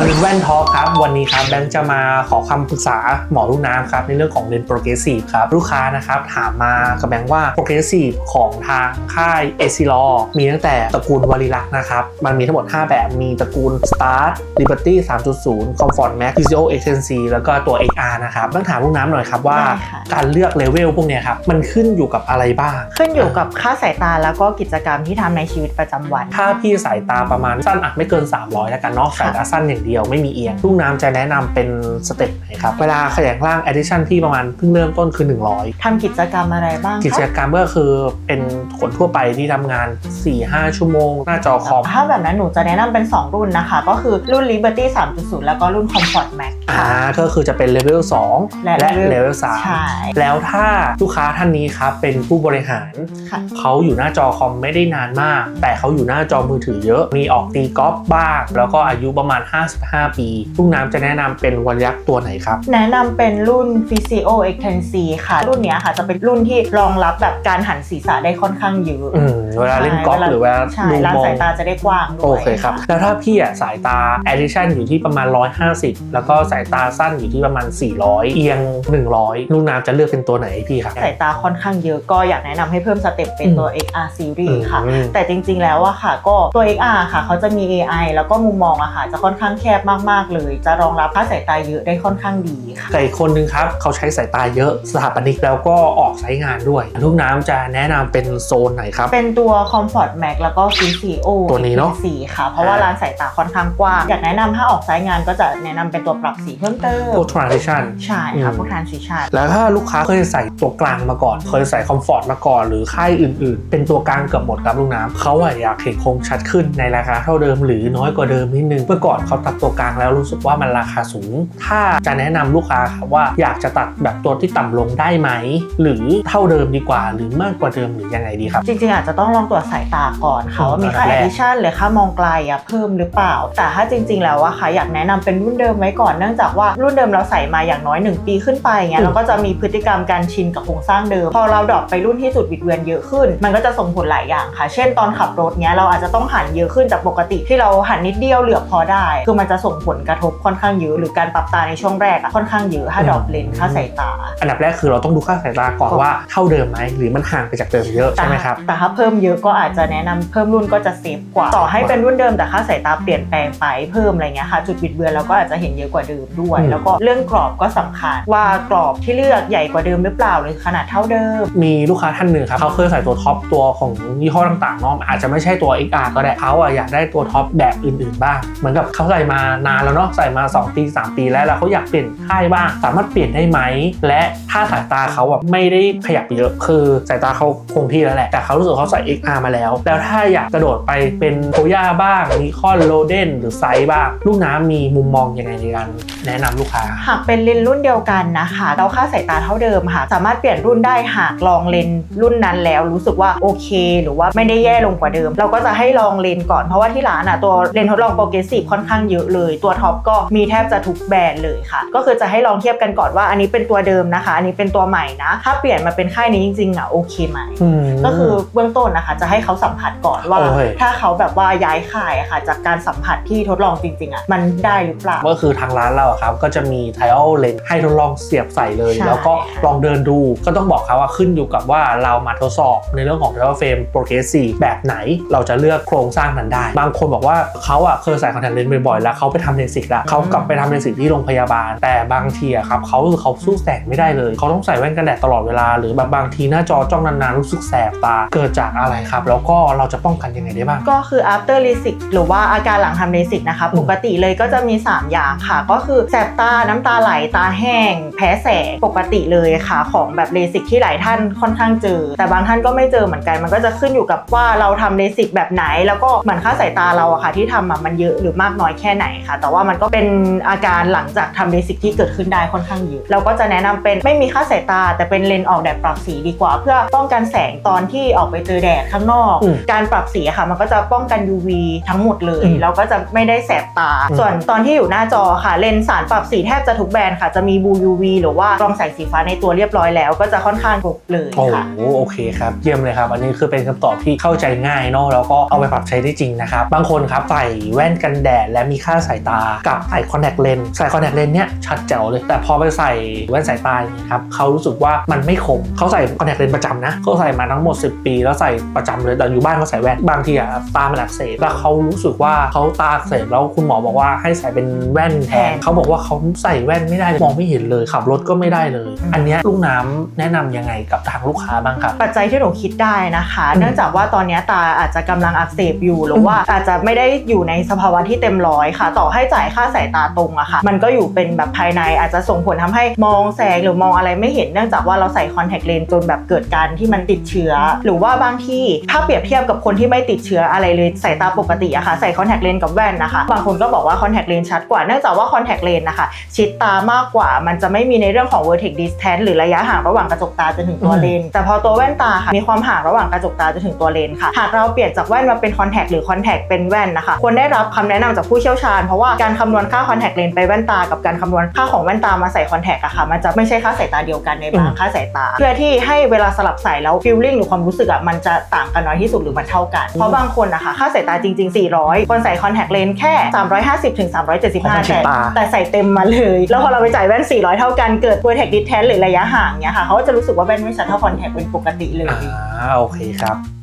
มาถึงแว่นทอครับ วันนี้ครับแบงค์จะมาขอคำปรึกษาหมอลูกน้ำครับในเรื่องของเลนส์โปรเกรสซีฟครับ ลูกค้านะครับถามมากับแบงค์ว่าโปรเกรสซีฟของทางค่ายเอซิลอมีตั้งแต่ตระกูลวาริลักษ์นะครับ มันมีทั้งหมด 5 แบบมีตระกูล Start Liberty 3.0 Comfort Max Physio Extensi แล้วก็ตัว XR นะครับต้องถามลูกน้ำหน่อยครับว่าได้ค่ะการเลือกเลเวลพวกเนี้ยครับมันขึ้นอยู่กับอะไรบ้าง ขึ้นอยู่กับค่าสายตาแล้วก็กิจกรรมที่ทำในชีวิตประจำวัน ถ้าพี่สายตาประมาณสั้นอะไม่เกิน 300 แล้วกันเนาะสายตาสั้นอย่างเดียวไม่มีเอียงลูกน้ำจะแนะนำเป็นสเต็ปไหนครับ เวลาขยายร่าง addition พี่ประมาณเพิ่งเริ่มต้นคือ 100ทำกิจกรรมอะไรบ้างคะกิจกรรมก็คือเป็นคนทั่วไปที่ทำงาน 4-5 ชั่วโมง หน้าจอคอม ถ้าแบบนั้นหนูจะแนะนำเป็น 2 รุ่นนะคะ ก็คือรุ่น Liberty 3.0 แล้วก็รุ่น Comfort Max อ่าค่ะก็คือจะเป็นเลเวล2และและ level เลเวลใช่3แล้วถ้าลูกค้าท่านนี้ครับเป็นผู้บริหารค่ะเขาอยู่หน้าจอคอมไม่ได้นานมาก แต่เขาอยู่หน้าจอมือถือเยอะ มีออกตีกอล์ฟบ้าง แล้วก็อายุประมาณ55ปี ลูกน้ำจะแนะนำเป็นวันยักษ์ตัวไหนครับ แนะนำเป็นรุ่น Physio Extensi ค่ะ รุ่นเนี้ยค่ะจะเป็นรุ่นที่รองรับแบบการหันศีรษะได้ค่อนข้างเยอะอืมเวลาเล่นกอล์ฟหรือเวลาใช่ดูร้านมองสายตาจะได้กว้างด้วย โอเคครับ แล้วถ้าพี่อะสายตา addition อยู่ที่ประมาณ 150 แล้วก็สายตาสั้นอยู่ที่ประมาณ 400 เอียง 100 ลูกน้ำจะเลือกเป็นตัวไหนให้พี่ครับ สายตาค่อนข้างเยอะก็อยากแนะนำให้เพิ่มสเต็ปเป็นตัว XR Series ค่ะ อืม แต่จริงๆแล้วอะค่ะ ก็ตัว XR ค่ะ เขาจะมี AI แล้วก็มุมมองอะค่ะ จะค่อนข้างแคบมากๆเลย จะรองรับค่าสายตาเยอะได้ค่อนข้างดีค่ะแต่อีกคนนึงครับเขาใช้สายตาเยอะสถาปนิกแล้วก็ออกใช้งานด้วยลูกน้ำจะแนะนำเป็นโซนไหนครับ เป็นตัว Comfort Max แล้วก็ Physio ตัวนี้เนอะสีค่ะ เพราะว่าอ่าร้านสายตาค่อนข้างกว้าง อยากแนะนำถ้าออกใช้งานก็จะแนะนำเป็นตัวปรับสีเพิ่มเติมพวก transition ใช่ค่ะอืมพวก transition แล้วถ้าลูกค้าเคยใส่ตัวกลางมาก่อน เคยใส่คอมฟอร์ตมาก่อน หรือค่ายอื่น ๆ เป็นตัวกลางเกือบหมดครับลูกน้ำเขาอะอยากเห็นคงชัดขึ้นในราคาเท่าเดิมหรือน้อยกว่าเดิมนิดนึงเมื่อก่อนเขาตัดตัวกลางแล้วรู้สึกว่ามันราคาสูง ถ้าจะแนะนำลูกค้าครับว่าอยากจะตัดแบบตัวที่ต่ำลงได้ไหม หรือเท่าเดิมดีกว่า หรือมากกว่าเดิมหรือยังไงดีครับ จริงๆ อาจจะต้องลองตรวจสายตาก่อนค่ะอืมว่ามีค่าอันดับแรก addition หรือค่ามองไกลอะเพิ่มหรือเปล่า แต่ถ้าจริง ๆ แล้วอะค่ะอยากแนะนำเป็นรุ่นเดิมไว้ก่อนเนื่องจากว่ารุ่นเดิมเราใส่มาอย่างน้อย 1 ปีขึ้นไปเงี้ยเราก็จะมีพฤติกรรมการชินกับโครงสร้างเดิม พอเราดรอปไปรุ่นที่สุดบิดเบือนเยอะขึ้น มันก็จะส่งผลหลายอย่างค่ะ เช่น ตอนขับรถเนี้ยเราอาจจะต้องหันเยอะขึ้นจากปกติที่เราหันนิดเดียวเหลือบพอได้คือมันจะส่งผลกระทบค่อนข้างเยอะหรือการปรับตาในช่วงแรกอะค่อนข้างเยอะถ้าดรอปเลนส์ค่าสายตา อันดับแรกคือเราต้องดูค่าสายตาก่อนว่าเท่าเดิมไหมหรือมันห่างไปจากเดิมเยอะใช่ไหมครับแต่ถ้าเพิ่มเยอะก็อาจจะแนะนำเพิ่มรุ่นก็จะเซฟกว่า ต่อให้เป็นรุ่นเดิมแต่ค่าสายตาเปลี่ยนแปลงไปเพิ่มอะไรเงี้ยค่ะจุดบิดเบือนเราก็อาจจะเห็นเยอะกว่าเดิมด้วยอืมแล้วก็เรื่องกรอบก็สำคัญว่ากรอบที่เลือกใหญ่กว่าเดิมหรือเปล่าหรือขนาดเท่าเดิม มีลูกค้าท่านหนึ่งครับเขาเคยใส่ตัวท็อปตัวของยี่ห้อต่างๆเนาะอาจจะไม่ใช่ตัว XR ก็ได้เขาอะอยากได้ตัวท็อปแบบอื่นๆบ้างเหมือนกับเขาใส่มานานแล้วเนาะใส่มา 2 ปี 3 ปีแล้วแล้วเขาอยากเปลี่ยนค่ายบ้าง สามารถเปลี่ยนได้ไหม และถ้าสายตาเขาอะไม่ได้ขยับเยอะ คือสายตาเขาคงที่แล้วแหละ แต่เขารู้สึกเขาใส่ XR มาแล้ว แล้วถ้าอยากกระโดดไปเป็นโคย่าบ้างมีคอนโลเดนหรือไซส์บ้าง ลูกน้ำมีมุมมองยังไงในการแนะนำลูกค้า หากเป็นเลนรุ่นเดียวกันนะคะเราค่าสายตาเท่าเดิมค่ะ สามารถเปลี่ยนรุ่นได้หากลองเลนรุ่นนั้นแล้วรู้สึกว่าโอเค หรือว่าไม่ได้แย่ลงกว่าเดิม เราก็จะให้ลองเลนก่อนเพราะว่าที่ร้านอะตัวเลนทดลองโปรเกรสซีฟค่อนข้างเยอะเลย ตัวท็อปก็มีแทบจะทุกแบรนด์เลยค่ะ ก็คือจะให้ลองเทียบกันก่อนว่าอันนี้เป็นตัวเดิมนะคะ อันนี้เป็นตัวใหม่นะ ถ้าเปลี่ยนมาเป็นค่ายนี้จริงๆอะโอเคไหมมก็คือเบื้องต้นนะคะ จะให้เขาสัมผัสก่อนว่าโอเคถ้าเขาแบบว่าย้ายค่ายอะค่ะ จากการสัมผัสที่ทดลองจริงๆอะมันได้หรือเปล่าก็คือทางร้านเราอะครับก็จะมี t ท l lens ให้ทดลองเสียบใส่เลยใช่แล้วก็ลองเดินดูก็ต้องบอกเขาว่าขึ้นอยู่กับว่าเรามาทดสอบในเรื่องของ t ท l frame progressive แบบไหน เราจะเลือกโครงสร้างนั้นได้ บางคนบอกว่าเขาอะเคยใส่คอนแทคเลนส์บ่อยๆแล้วเขาไปทำเลสิกแล้วเขากลับไปทำเลสิกที่โรงพยาบาล แต่บางทีอะครับเขาเขาสู้แสงไม่ได้เลย เขาต้องใส่แว่นกันแดดตลอดเวลา หรือแบบบางทีหน้าจอจ้องนานๆรู้สึกแสบตา เกิดจากอะไรครับ แล้วก็เราจะป้องกันยังไงได้บ้าง ก็คือ after LASIK หรือว่าอาการหลังทำ LASIK นะคะอืมปกติเลยก็จะมี 3 อย่างค่ะ ก็คือแสบตา น้ำตาไหล ตาแห้ง แพ้แสง ปกติเลยค่ะ ของแบบ LASIK ที่หลายท่านค่อนข้างเจอ แต่บางท่านก็ไม่เจอเหมือนกัน มันก็จะขึ้นอยู่กับว่าเราทำ LASIK แบบไหน แล้วก็เหมือนค่าสายตาเราอะค่ะที่ทำอะมันเยอะหรือมากน้อยแค่ไหนค่ะ แต่ว่ามันก็เป็นอาการหลังจากทำ LASIK ที่เกิดขึ้นได้ค่อนข้างเยอะเราก็จะแนะนำเป็นไม่มีค่าสายตา แต่เป็นเลนส์ออกแดดปรับสีดีกว่า เพื่อป้องกันแสงตอนที่ออกไปเจอแดดข้างนอกอืมการปรับสีอะค่ะ มันก็จะป้องกัน UV ทั้งหมดเลยอืมแล้วก็จะไม่ได้แสบตาอืมส่วนตอนที่อยู่หน้าจอค่ะ เลนส์สารปรับสีแทบจะทุกแบรนด์ค่ะจะมีบู UV หรือว่ากรองแสงสีฟ้าในตัวเรียบร้อยแล้ว ก็จะค่อนข้างครบเลยโอ้โหค่ะโอเคครับเยี่ยมเลยครับ อันนี้คือเป็นคำตอบที่เข้าใจง่ายเนาะแล้วก็เอาไปปรับใช้ได้จริงนะครับบางคนครับใส่แว่นกันแดดและมีค่าค่าสายตากับใส่คอนแทคเลนส์ใส่คอนแทคเลนส์เนี่ยชัดแจ๋วเลย แต่พอไปใส่แว่นสายตาอย่างนี้ยครับเขารู้สึกว่ามันไม่คมเขาใส่คอนแทคเลนส์ประจำนะเขาใส่มาทั้งหมด 10 ปี แล้วใส่ประจำเลยแต่อยู่บ้านเขาใส่แว่นบางทีอะตามันอักเสบแล้วเขารู้สึกว่าเขาตาอักเสบแล้วคุณหมอบอกว่าให้ใส่เป็นแว่นแทนแทนเขาบอกว่าเขาใส่แว่นไม่ได้เลยมองไม่เห็นเลยขับรถก็ไม่ได้เลยอืมอันเนี้ยลูกน้ำแนะนำยังไงกับทางลูกค้าบ้างครับปัจจัยที่หนูคิดได้นะคะอืมเนื่องจากว่าตอนนี้ตาอาจจะกำลังอักเสบอยู่หรือว่าอาจจะไม่ได้อยู่ในสภาวะที่เต็มร้อยค่ะ ต่อให้จ่ายค่าสายตาตรงอะค่ะ มันก็อยู่เป็นแบบภายในอาจจะส่งผลทำให้มองแสงหรือมองอะไรไม่เห็นเนื่องจากว่าเราใส่คอนแทคเลนส์จนแบบเกิดการที่มันติดเชื้อ หรือว่าบางที่ถ้าเปรียบเทียบกับคนที่ไม่ติดเชื้ออะไรเลยสายตาปกติอะค่ะใส่คอนแทคเลนส์กับแว่นนะคะบางคนก็บอกว่าคอนแทคเลนส์ชัดกว่าเนื่องจากว่าคอนแทคเลนส์นะคะชิดตามากกว่า มันจะไม่มีในเรื่องของ vertex distance หรือระยะห่างระหว่างกระจกตาจนถึงตัวอืมเลนส์แต่พอตัวแว่นตาค่ะมีความห่างระหว่างกระจกตาจนถึงตัวเลนส์ค่ะหากเราเปลี่ยนจากแว่นมาเป็นคอนแทคหรือคอนแทคเป็นแว่นนะคะควรได้รับคำแนะนำจากผู้เชี่ยวชาญ เพราะว่าการคำนวณค่าคอนแทคเลนส์ไปแว่นตากับการคำนวณค่าของแว่นตามาใส่คอนแทคอะค่ะ มันจะไม่ใช่ค่าสายตาเดียวกันในบางค่าสายตา เพื่อที่ให้เวลาสลับใส่แล้วฟีลลิ่งหรือความรู้สึกอะมันจะต่างกันน้อยที่สุดหรือมันเท่ากัน เพราะบางคนนะคะค่าสายตาจริง ๆ 400 คนใส่คอนแทคเลนส์แค่ 350ถึง375ชิดแต่ตาแต่ใส่เต็มมาเลย แล้วพอเราไปจ่ายแว่น 400 เท่ากันเกิด vertex distance หรือระยะห่างเนี้ยค่ะเขาก็จะรู้สึกว่าแว่นไม่ชัดเท่าคอนแทคเป็นปกติเลยอ่าโอเคครับ